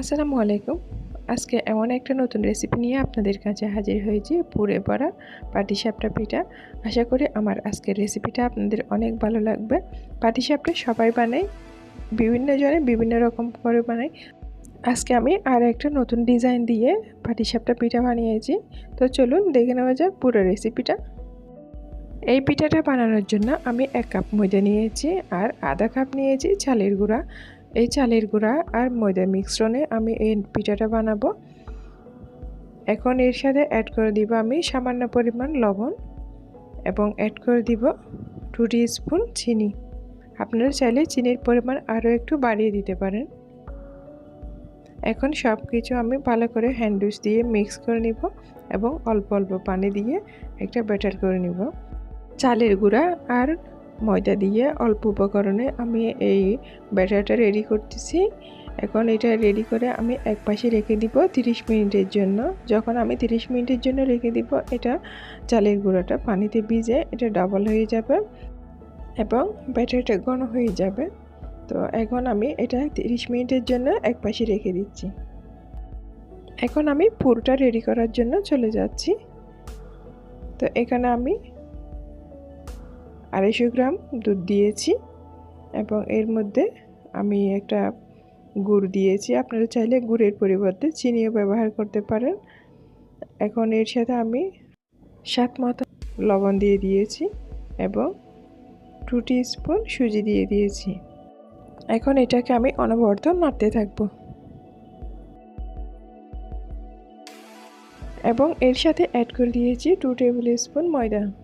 আসসালামু আলাইকুম। আজকে এমন একটা নতুন রেসিপি নিয়ে আপনাদের কাছে হাজির হয়েছি, পুরে পড়া পাটিসাপটা পিঠা। আশা করি আমার আজকের রেসিপিটা আপনাদের অনেক ভালো লাগবে। পাটিসাপটা সবাই বানায়, বিভিন্ন জনে বিভিন্ন রকম করে বানায়। আজকে আমি আর একটা নতুন ডিজাইন দিয়ে পাটিসাপটা পিঠা বানিয়েছি। তো চলুন দেখে নেওয়া যাক পুরো রেসিপিটা এই পিঠাটা বানানোর জন্য আমি এক কাপ ময়দা নিয়েছি আর আধা কাপ নিয়েছি চালের গুঁড়া। এই চালের গুঁড়া আর ময়দা মিশ্রণে আমি এই পিঠাটা বানাবো। এখন এর সাথে অ্যাড করে দিব আমি সামান্য পরিমাণ লবণ এবং অ্যাড করে দিব টু স্পুন চিনি। আপনারা চাইলে চিনির পরিমাণ আরও একটু বাড়িয়ে দিতে পারেন। এখন সব কিছু আমি ভালো করে হ্যান্ডউইচ দিয়ে মিক্স করে নিব এবং অল্প অল্প পানি দিয়ে একটা ব্যাটার করে নিব। চালের গুঁড়া আর ময়দা দিয়ে অল্প উপকরণে আমি এই ব্যাটারটা রেডি করতেছি। এখন এটা রেডি করে আমি এক পাশে রেখে দিব 30 মিনিটের জন্য। যখন আমি 30 মিনিটের জন্য রেখে দিব, এটা চালের গুঁড়োটা পানিতে ভিজে এটা ডাবল হয়ে যাবে এবং ব্যাটারটা ঘন হয়ে যাবে। তো এখন আমি এটা 30 মিনিটের জন্য এক পাশে রেখে দিচ্ছি। এখন আমি পুরোটা রেডি করার জন্য চলে যাচ্ছি। তো এখানে আমি আড়াইশো গ্রাম দুধ দিয়েছি এবং এর মধ্যে আমি একটা গুড় দিয়েছি। আপনারা চাইলে গুড়ের পরিবর্তে চিনিও ব্যবহার করতে পারেন। এখন এর সাথে আমি সাত মতো লবণ দিয়ে দিয়েছি এবং টু স্পুন সুজি দিয়ে দিয়েছি। এখন এটাকে আমি অনবরত নাড়তে থাকব। এবং এর সাথে অ্যাড করে দিয়েছি টু টেবিল স্পুন ময়দা।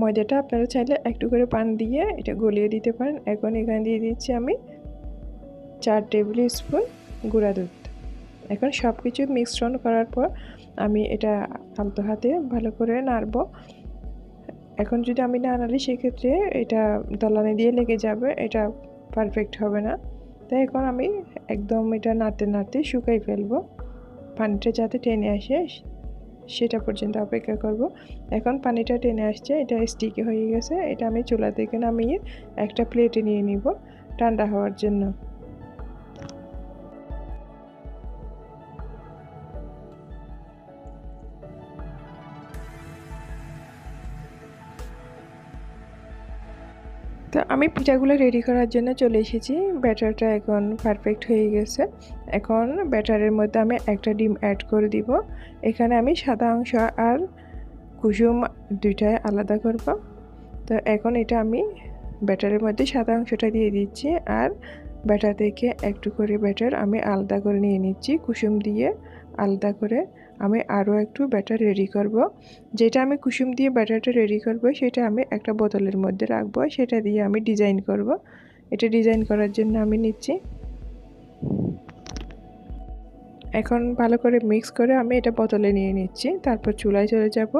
ময়দাটা আপনারা চাইলে একটু করে পান দিয়ে এটা গলিয়ে দিতে পারেন। এখন এখানে দিয়ে দিচ্ছি আমি চার টেবিল স্পুন গুঁড়া দুধ। এখন সব কিছু মিশ্রণ করার পর আমি এটা আলতো হাতে ভালো করে নাড়ব। এখন যদি আমি না নাড়ি, সেক্ষেত্রে এটা দলানে দিয়ে লেগে যাবে, এটা পারফেক্ট হবে না। তাই এখন আমি একদম এটা নাড়তে নাড়তে শুকাই ফেলব। পানিটা যাতে টেনে আসে সেটা পর্যন্ত অপেক্ষা করব। এখন পানিটা টেনে আসছে, এটা স্টিকি হয়ে গেছে, এটা আমি চুলা থেকে নামিয়ে একটা প্লেটে নিয়ে নিব ঠান্ডা হওয়ার জন্য। তো আমি পিঠাগুলো রেডি করার জন্য চলে এসেছি। ব্যাটারটা এখন পারফেক্ট হয়ে গেছে। এখন ব্যাটারের মধ্যে আমি একটা ডিম অ্যাড করে দিব। এখানে আমি সাদা অংশ আর কুসুম দুইটাই আলাদা করব। তো এখন এটা আমি ব্যাটারের মধ্যে সাদা অংশটা দিয়ে দিচ্ছি আর ব্যাটার থেকে একটু করে ব্যাটার আমি আলাদা করে নিয়ে নিচ্ছি। কুসুম দিয়ে আলাদা করে আমি আরও একটু ব্যাটার রেডি করব। যেটা আমি কুসুম দিয়ে ব্যাটারটা রেডি করব, সেটা আমি একটা বোতলের মধ্যে রাখব, সেটা দিয়ে আমি ডিজাইন করব। এটা ডিজাইন করার জন্য আমি নিচ্ছি। এখন ভালো করে মিক্স করে আমি এটা বোতলে নিয়ে নিচ্ছি, তারপর চুলায় চলে যাব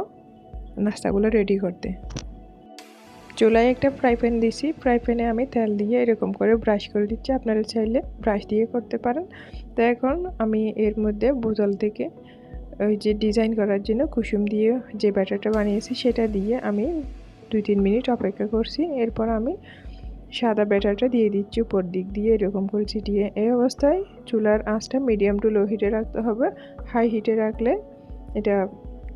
নাস্তাগুলো রেডি করতে। চুলায় একটা ফ্রাই প্যান দিছি ফ্রাই প্যানে আমি তেল দিয়ে এরকম করে ব্রাশ করে দিচ্ছি, আপনারা চাইলে ব্রাশ দিয়ে করতে পারেন। তো এখন আমি এর মধ্যে বোতল থেকে ওই যে ডিজাইন করার জন্য কুসুম দিয়ে যে ব্যাটারটা বানিয়েছি সেটা দিয়ে আমি দুই তিন মিনিট অপেক্ষা করছি। এরপর আমি সাদা ব্যাটারটা দিয়ে দিচ্ছি উপর দিক দিয়ে, এরকম করে ছিটিয়ে। এই অবস্থায় চুলার আঁচটা মিডিয়াম টু লো হিটে রাখতে হবে। হাই হিটে রাখলে এটা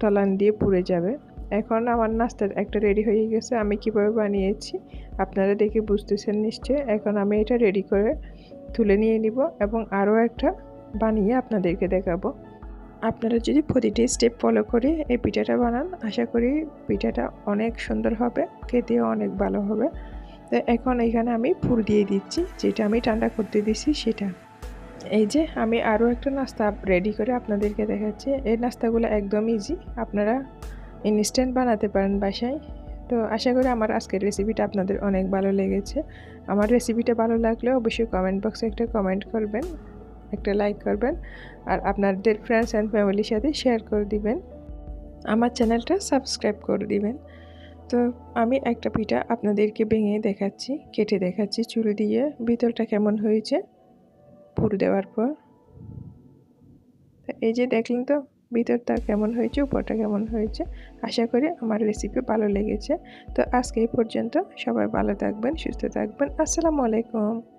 তলান দিয়ে পুড়ে যাবে। এখন আমার নাস্তার একটা রেডি হয়ে গেছে, আমি কীভাবে বানিয়েছি আপনারা দেখে বুঝতেছেন নিশ্চয় এখন আমি এটা রেডি করে তুলে নিয়ে নিব এবং আরও একটা বানিয়ে আপনাদেরকে দেখাবো। আপনারা যদি প্রতিটি স্টেপ ফলো করে এই পিঠাটা বানান, আশা করি পিঠাটা অনেক সুন্দর হবে, খেতেও অনেক ভালো হবে। তো এখন এখানে আমি ফুল দিয়ে দিচ্ছি, যেটা আমি ঠান্ডা করতে দিচ্ছি সেটা। এই যে আমি আরও একটা নাস্তা রেডি করে আপনাদেরকে দেখাচ্ছি। এই নাস্তাগুলো একদম ইজি আপনারা ইনস্ট্যান্ট বানাতে পারেন বাসায়। তো আশা করি আমার আজকের রেসিপিটা আপনাদের অনেক ভালো লেগেছে। আমার রেসিপিটা ভালো লাগলে অবশ্যই কমেন্ট বক্সে একটা কমেন্ট করবেন। একটা লাইক করবেন আর আপনাদের ফ্রেন্ডস অ্যান্ড ফ্যামিলির সাথে শেয়ার করে দিবেন। আমার চ্যানেলটা সাবস্ক্রাইব করে দিবেন। তো আমি একটা পিঠা আপনাদেরকে ভেঙে দেখাচ্ছি, কেটে দেখাচ্ছি, চুরি দিয়ে ভিতরটা কেমন হয়েছে পুর দেওয়ার পর। এই যে দেখলেন তো, ভিতরটা কেমন হয়েছে, উপরটা কেমন হয়েছে, আশা করি আমার রেসিপি ভালো লেগেছে। তো আজকে এই পর্যন্ত সবাই ভালো থাকবেন, সুস্থ থাকবেন। আসসালামু আলাইকুম।